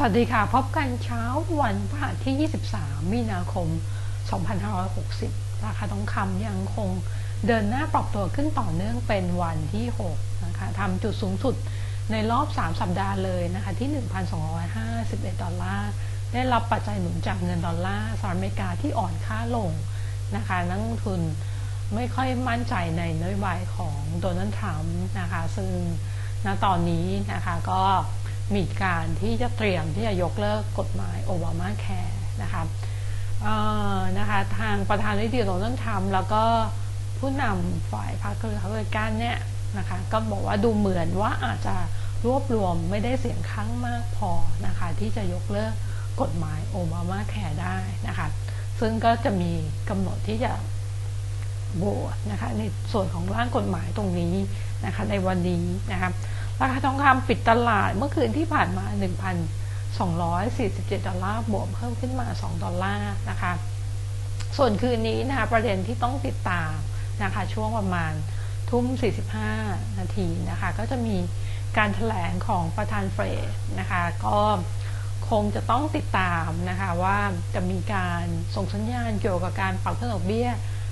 สวัสดีค่ะ พบกันเช้าวันพฤหัสที่ 23 มีนาคม 2560 ราคาทองคำยังคงเดินหน้าปรับตัวขึ้นต่อเนื่องเป็นวันที่ 6 นะคะทำจุดสูงสุดในรอบ 3 สัปดาห์เลยนะคะที่ 1,251 ดอลลาร์ ได้รับปัจจัยหนุนจากเงินดอลลาร์สหรัฐอเมริกาที่อ่อนค่าลงนะคะนักลงทุนไม่ค่อยมั่นใจในนโยบายของโดนัลด์ทรัมป์นะคะ ซึ่งณตอนนี้นะคะก็ มีการที่จะเตรียมที่จะยกเลิกกฎหมายโอบามาแคร์นะคะนะคะทางประธานาธิบดีโดนัลด์ทรัมป์แล้วก็ผู้นำฝ่ายพรรคเรีพับลิกันเนี่ยนะคะก็บอกว่าดูเหมือนว่าอาจจะรวบรวมไม่ได้เสียงข้างมากพอนะคะที่จะยกเลิกกฎหมายโอบามาแคร์ได้นะคะซึ่งก็จะมีกำหนดที่จะโหวตนะคะในส่วนของร่างกฎหมายตรงนี้นะคะในวันนี้นะคะ ราคาทองคำปิดตลาดเมื่อคืนที่ผ่านมา 1,247 ดอลลาร์บวกเพิ่มขึ้นมา 2 ดอลลาร์นะคะ ส่วนคืนนี้นะคะประเด็นที่ต้องติดตามนะคะช่วงประมาณทุ่ม 45 นาทีนะคะก็จะมีการถแถลงของประธานเฟดนะคะก็คงจะต้องติดตามนะคะว่าจะมีการส่งสัญญาณเกี่ยวกับการปรับขึ้นดอกเบี้ย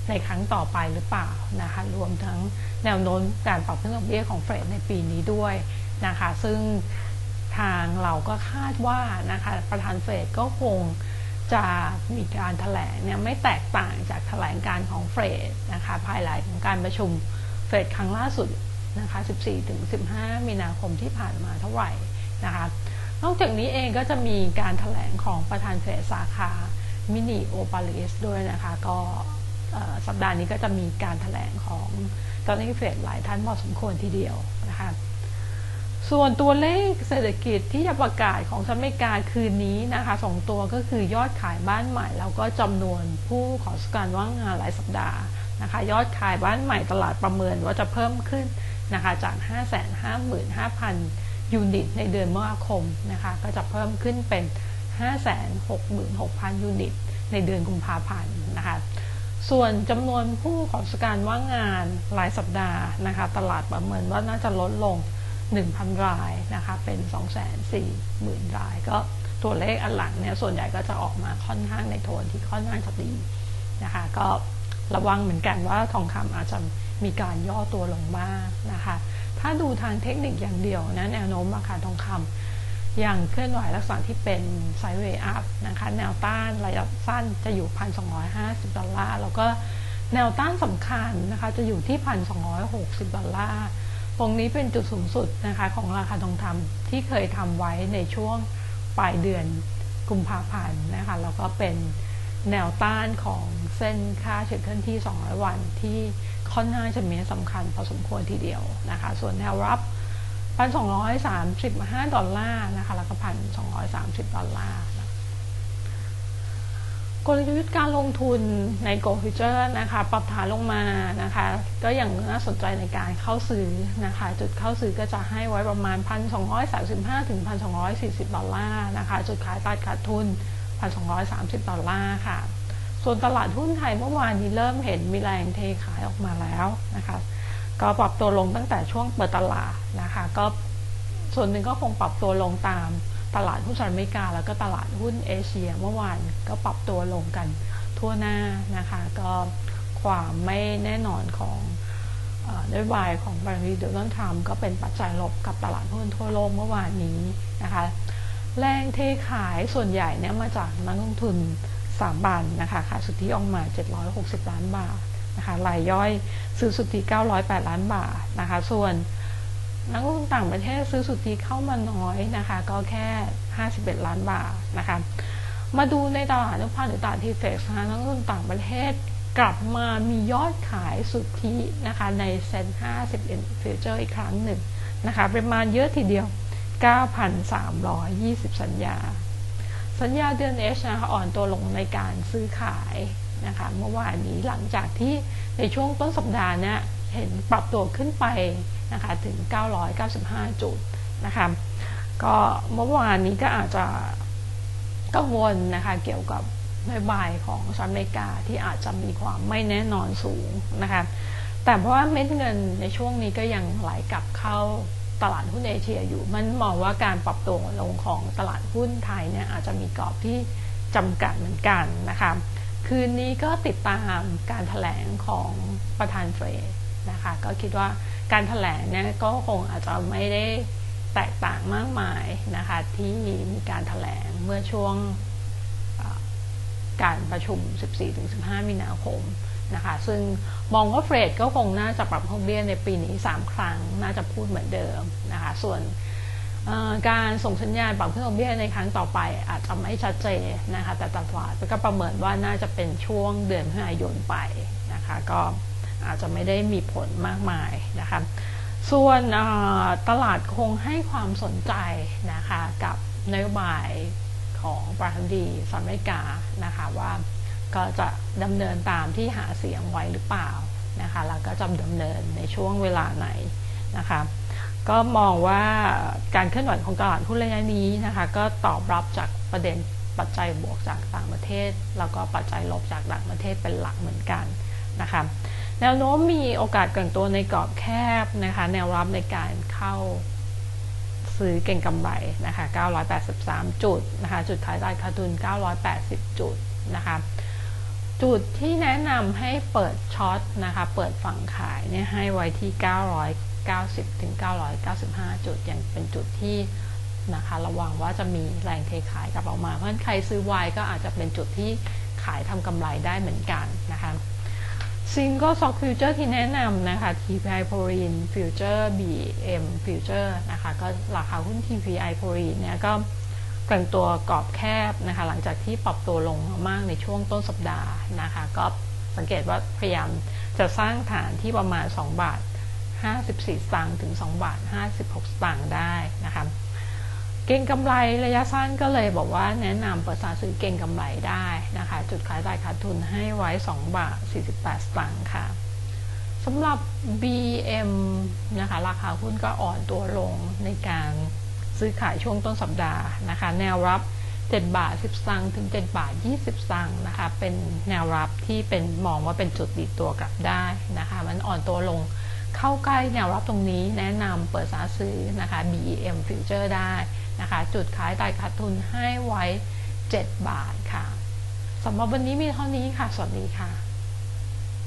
ในครั้งต่อไปหรือเปล่านะคะรวมทั้ง แนวโน้มการปรับขึ้นดอกเบี้ยของเฟดในปีนี้ด้วยนะคะ ซึ่งทางเราก็คาดว่านะคะประธานเฟดก็คงจะมีการถแถลงเนี่ยไม่แตกต่างจากแถลงการของเฟดนะคะภายหลังของการประชุมเฟดครั้งล่าสุดนะคะ 14-15 มีนาคมที่ผ่านมาเท่าไหร่นะคะนอกจากนี้เองก็จะมีการถแถลงของประธานเฟดสาขามินิโอปาลิสด้วยนะคะ ก็สัปดาห์นี้ก็จะมีการถแถลงของ ตอนนี้เฟดหลายท่านพอสมควรทีเดียวนะคะส่วนตัวเลขเศรษฐกิจที่จะประกาศของสหรัฐอเมริกาคืนนี้นะคะสองตัวก็คือยอดขายบ้านใหม่ แล้วก็จำนวนผู้ขอสการว่างงานหลายสัปดาห์นะคะยอดขายบ้านใหม่ตลาดประเมินว่าจะเพิ่มขึ้นนะคะจาก 555,000 ยูนิตในเดือนมกราคมนะคะก็จะเพิ่มขึ้นเป็น 566,000 ยูนิตในเดือนกุมภาพันธ์นะคะ ส่วนจำนวนผู้ขอสการว่างงานรายสัปดาห์นะคะ ตลาดประเมินว่าน่าจะลดลง 1,000 รายนะคะ เป็น 240,000 ราย ก็ตัวเลขอันหลังเนี่ย ส่วนใหญ่ก็จะออกมาค่อนข้างในโทนที่ค่อนข้างจะดีนะคะ ก็ระวังเหมือนกันว่าทองคำอาจจะมีการย่อตัวลงบ้างนะคะ ถ้าดูทางเทคนิคอย่างเดียวนะแนวโน้มราคาทองคำ ย่างเคลื่อนไหวลักษณะที่เป็นไซด์เวย์อัพนะคะแนวต้านระยะสั้นจะอยู่ 1,250 ดอลลาร์ แล้วก็แนวต้านสำคัญนะคะจะอยู่ที่ 1,260 ดอลลาร์ ตรงนี้เป็นจุดสูงสุดนะคะของราคาทองคำที่เคยทำไว้ในช่วงปลายเดือนกุมภาพันธ์นะคะแล้วก็เป็นแนวต้านของเส้นค่าเฉลี่ยเคลื่อนที่ 200 วันที่ค่อนข้างจะมีสำคัญพอสมควรทีเดียวนะคะ ส่วนแนวรับ พันสองร้อยสามสิบห้าดอลลาร์นะคะแล้วก็พันสองร้อยสามสิบดอลลาร์กลยุทธ์การลงทุนใน Go Future นะคะปรับฐานลงมานะคะก็อย่างน่าสนใจในการเข้าซื้อนะคะจุดเข้าซื้อก็จะให้ไว้ประมาณ 1,235 ถึง 1,240 ดอลลาร์นะคะจุดขายตัดขาดทุน 1,230 ดอลลาร์ค่ะ ส่วนตลาดหุ้นไทยเมื่อวานนี้เริ่มเห็นมีแรงเทขายออกมาแล้วนะคะ ก็ปรับตัวลงตั้งแต่ช่วงเปิดตลาดนะคะ ก็ส่วนหนึ่งก็คงปรับตัวลงตามตลาดหุ้นสหรัฐอเมริกา แล้วก็ตลาดหุ้นเอเชีย เมื่อวานก็ปรับตัวลงกันทั่วหน้านะคะ ก็ความไม่แน่นอนของนโยบายของบริษัทโดนัลด์ทรัมป์ก็เป็นปัจจัยลบกับตลาดหุ้นทั่วโลกเมื่อวานนี้นะคะแรงเทขายส่วนใหญ่เนี่ยมาจากนักลงทุน3บันนะคะขายสุทธิออกมา 760 ล้านบาท นะคะรายย่อยซื้อสุทธิ908 ล้านบาทนะคะ ส่วนนักลงทุนต่างประเทศซื้อสุทธิเข้ามาน้อยนะคะ ก็แค่ 51 ล้านบาทนะคะ มาดูในตลาดนุพันธ์หรือตลาดทีเฟกนะคะนักลงทุนต่างประเทศกลับมามียอดขายสุทธินะคะในเซ็น51ฟิวเจอร์อีกครั้งหนึ่งนะคะปริมาณเยอะทีเดียว 9,320 สัญญา สัญญาเดือนเอชนะคะอ่อนตัวลงในการซื้อขาย นะคะเมื่อวานนี้หลังจากที่ในช่วงต้นสัปดาห์นี้เห็นปรับตัวขึ้นไปนะคะถึง 995 จุดนะคะก็เมื่อวานนี้ก็อาจจะกังวลนะคะเกี่ยวกับนโยบายของสหรัฐอเมริกาที่อาจจะมีความไม่แน่นอนสูงนะคะแต่เพราะว่าเม็ดเงินในช่วงนี้ก็ยังไหลกลับเข้าตลาดหุ้นเอเชียอยู่ มันมองว่าการปรับตัวลงของตลาดหุ้นไทยเนี่ยอาจจะมีกรอบที่จำกัดเหมือนกันนะคะ คืนนี้ก็ติดตามการถแถลงของประธานเฟดนะคะ ก็คิดว่าการถแถลงเนี่ยก็คงอาจจะไม่ได้แตกต่างมากมายนะคะที่มีการถแถลงเมื่อช่วงการประชุม 14-15 มีนาคมนะคะ ซึ่งมองว่าเฟรดก็คงน่าจะปรับดอกเบี้ยในปีนี้ 3 ครั้ง น่าจะพูดเหมือนเดิมนะคะ ส่วน การส่งสัญญาณปรับขึ้นดอกเบี้ยในครั้งต่อไป อาจจะไม่ชัดเจนนะคะ แต่ตลาดก็ประเมินว่าน่าจะเป็นช่วงเดือนพฤศจิกายนไปนะคะ ก็อาจจะไม่ได้มีผลมากมายนะคะ ส่วนตลาดคงให้ความสนใจนะคะกับนโยบายของประธานดีสหรัฐอเมริกานะคะว่าก็จะดำเนินตามที่หาเสียงไว้หรือเปล่านะคะแล้วก็จะดำเนินในช่วงเวลาไหนนะคะ ก็มองว่าการเคลื่อนไหวของตลาดหุ้นระยะนี้นะคะ ก็ตอบรับจากประเด็นปัจจัยบวกจากต่างประเทศ แล้วก็ปัจจัยลบจากต่างประเทศเป็นหลักเหมือนกันนะคะแนวโน้มมีโอกาสเกินตัวในกรอบแคบนะคะ แนวรับในการเข้าซื้อเก่งกำไรนะคะ 983 จุดนะคะ จุดขายตลาดขาดทุน 980 จุดนะคะ จุดที่แนะนำให้เปิดช็อตนะคะ เปิดฝั่งขายเนี่ยให้ไว้ที่ 990 ถึง 995 จุดยังเป็นจุดที่นะคะระวังว่าจะมีแรงเทขายกลับออกมา เพราะฉะนั้นใครซื้อไวก็อาจจะเป็นจุดที่ขายทำกำไรได้เหมือนกันนะคะซิงก็ซ็อกฟิวเจอร์ที่แนะนำนะคะ TPI โพลีนฟิวเจอร์ BM ฟิวเจอร์นะคะก็ราคาหุ้น TPI โพลีนเนี่ยก็กลั่งตัวกรอบแคบนะคะหลังจากที่ปรับตัวลงมากในช่วงต้นสัปดาห์นะคะก็สังเกตว่าพยายามจะสร้างฐานที่ประมาณ 2 บาท 54 สตางค์ถึง 2 บาท 56 สตางค์ได้นะคะเก่งกำไรระยะสั้นก็เลยบอกว่าแนะนำเปิดสาซื้อเก่งกำไรได้นะคะ จุดขายตายขาดทุนให้ไว้ 2 บาท 48 สตางค์ค่ะสำหรับ BM นะคะราคาหุ้นก็อ่อนตัวลงในการซื้อขายช่วงต้นสัปดาห์นะคะ แนวรับ 7 บาท 10สตางค์ถึง 7 บาท 20สตางค์นะคะ เป็นแนวรับที่เป็นมองว่าเป็นจุดดีตัวกลับได้นะคะ มันอ่อนตัวลง เข้าใกล้แนวรับตรงนี้แนะนำเปิดสาซื้อนะคะ BEM Future ได้นะคะ จุดขายตายขาดทุนให้ไว้ 7 บาทค่ะสำหรับวันนี้มีเท่านี้ค่ะ สวัสดีค่ะ